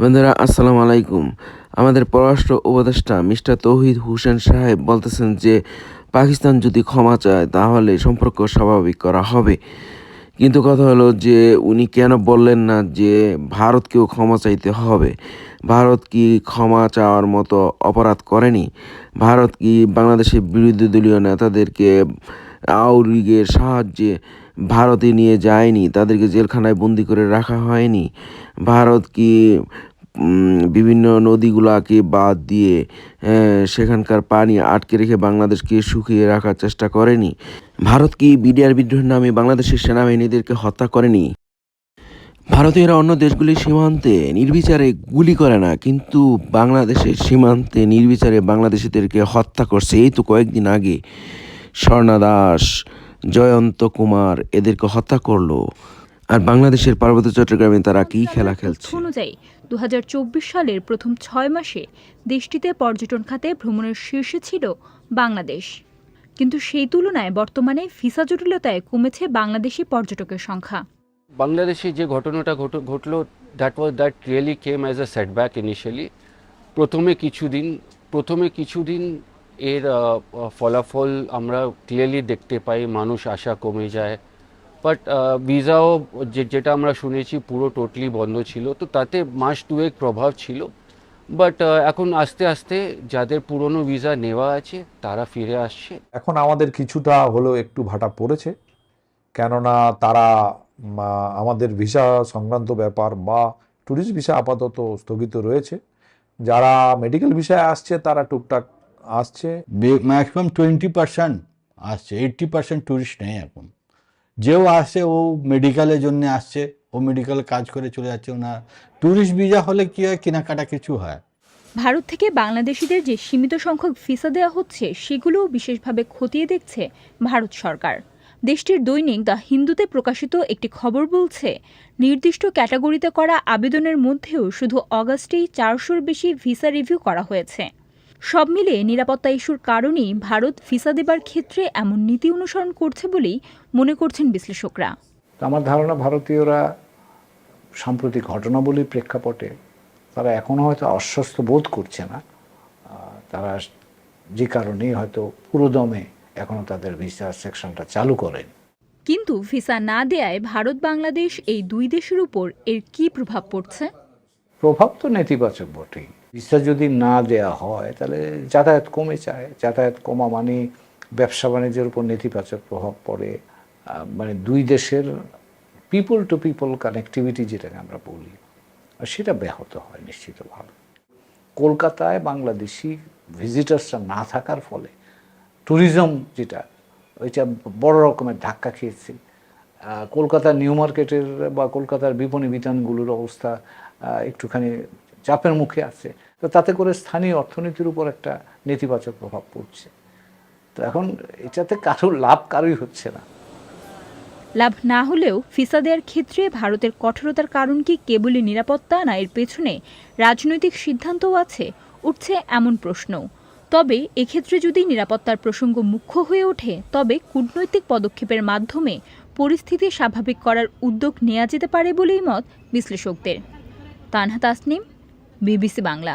বন্ধুরা, আসসালামু আলাইকুম। আমাদের পররাষ্ট্র উপদেষ্টা মিস্টার তৌহিদ হোসেন সাহেব বলতেছেন যে, পাকিস্তান যদি ক্ষমা চায়, তাহলে সম্পর্ক স্বাভাবিক করা হবে। কিন্তু কথা হলো যে, উনি কেন বললেন না যে, ভারতকেও ক্ষমা চাইতে হবে? ভারত কি ক্ষমা চাওয়ার মতো অপরাধ করেনি? ভারত কি বাংলাদেশের বিরোধী দলীয় নেতাদেরকে আওয়ামী লীগের সাহায্যে ভারতে নিয়ে যায়নি, তাদেরকে জেলখানায় বন্দি করে রাখা হয়নি। ভারত কি বিভিন্ন নদীগুলাকে বাদ দিয়ে সেখানকার পানি আটকে রেখে বাংলাদেশকে শুকিয়ে রাখার চেষ্টা করেনি? ভারত কি বিডিআর বিদ্রোহের নামে বাংলাদেশের সেনাবাহিনীদেরকে হত্যা করেনি? ভারতীয়রা অন্য দেশগুলির সীমান্তে নির্বিচারে গুলি করে না, কিন্তু বাংলাদেশের সীমান্তে নির্বিচারে বাংলাদেশিদেরকে হত্যা করছে। এই তো কয়েকদিন আগে স্বর্ণা দাস জয়ন্ত কুমার এদেরকে হত্যা করল। আর বাংলাদেশের পার্বত্য চট্টগ্রামে তারা কি খেলা খেলছে? অনুযায়ী দু হাজার চব্বিশ সালের প্রথম ছয় মাসে দেশটিতে পর্যটন খাতে ভ্রমণের শীর্ষে ছিল বাংলাদেশ। কিন্তু সেই তুলনায় বর্তমানে ভিসা জটিলতায় কমেছে বাংলাদেশি পর্যটকের সংখ্যা। বাংলাদেশে যে ঘটনাটা ঘট- ঘটলো that was that really came as a setback initially প্রথমে কিছুদিন প্রথমে কিছুদিন এর ফলাফল আমরা ক্লিয়ারলি দেখতে পাই, মানুষ আশা কমে যায়। বাট ভিসাও যেটা আমরা শুনেছি পুরো টোটালি বন্ধ ছিল, তো তাতে মাস দুয়েক প্রভাব ছিল। বাট এখন আস্তে আস্তে যাদের পুরনো ভিসা নেওয়া আছে, তারা ফিরে আসছে। এখন আমাদের কিছুটা হলেও একটু ভাটা পড়েছে। কেননা তারা আমাদের ভিসা সংক্রান্ত ব্যাপার বা ট্যুরিস্ট ভিসা আপাতত স্থগিত রয়েছে। যারা মেডিকেল ভিসায় আসছে, তারা টুকটাক আসছে ম্যাক্সিমাম টোয়েন্টি পার্সেন্ট আসছে এইট্টি পার্সেন্ট ট্যুরিস্ট নেই এখন। যেও আসছে, ও মেডিকেলের জন্য আসছে, ও মেডিকেলে কাজ করে চলে যাচ্ছে ওনার ট্যুরিস্ট ভিসা হলে কি হয়, কেনাকাটা কিছু হয়। ভারত থেকে বাংলাদেশিদের যে সীমিত সংখ্যক ভিসা দেওয়া হচ্ছে, সেগুলোও বিশেষভাবে খতিয়ে দেখছে ভারত সরকার। দেশটির দৈনিক দ্য হিন্দুতে প্রকাশিত একটি খবর বলছে, নির্দিষ্ট ক্যাটাগরিতে করা আবেদনের মধ্যেও শুধু অগাস্টেই চারশোর বেশি ভিসা রিভিউ করা হয়েছে। সব মিলিয়ে নিরাপত্তা ইস্যুর কারণেই ভারত ভিসা দেবার ক্ষেত্রে এমন নীতি অনুসরণ করছে বলেই মনে করছেন বিশ্লেষকরা। আমার ধারণা ভারতীয়রা সাম্প্রতিক ঘটনাবলীর প্রেক্ষাপটে তারা এখনও হয়তো অস্বস্ত বোধ করছে না। তারা যে কারণেই হয়তো পুরোদমে এখনও তাদের ভিসা সেকশনটা চালু করেন। কিন্তু ভিসা না দেয়ায় ভারত বাংলাদেশ এই দুই দেশের উপর এর কী প্রভাব পড়ছে? প্রভাব তো নেতিবাচক বটেই। ভিসা যদি না দেয়া হয়, তাহলে যাতায়াত কমে যায়। যাতায়াত কমা মানে ব্যবসা বাণিজ্যের উপর নেতিবাচক প্রভাব পড়ে। মানে দুই দেশের পিপল টু পিপল কানেক্টিভিটি যেটাকে আমরা বলি সেটা ব্যাহত হয় নিশ্চিতভাবে। কলকাতায় বাংলাদেশি ভিজিটার্সরা না থাকার ফলে ট্যুরিজম যেটা, ওইটা বড় রকমের ধাক্কা খেয়েছে। কলকাতার নিউ মার্কেটের বা কলকাতার বিপণী বিতানগুলোর অবস্থা একটুখানি চাপের মুখে আছে। তো তাতে করে স্থানীয় অর্থনীতির উপর একটা নেতিবাচক প্রভাব পড়ছে। তো এখন এটাতে কারোর লাভ কারোই হচ্ছে না। লাভ না হলেও ভিসা দেওয়ার ক্ষেত্রে ভারতের কঠোরতার কারণ কি কেবলই নিরাপত্তা না এর পেছনে রাজনৈতিক সিদ্ধান্তও আছে, উঠছে এমন প্রশ্ন। তবে এক্ষেত্রে যদি নিরাপত্তার প্রসঙ্গ মুখ্য হয়ে ওঠে, তবে কূটনৈতিক পদক্ষেপের মাধ্যমে পরিস্থিতি স্বাভাবিক করার উদ্যোগ নেওয়া যেতে পারে বলেই মত বিশ্লেষকদের। তানহা তাসনিম বিবিসি বাংলা।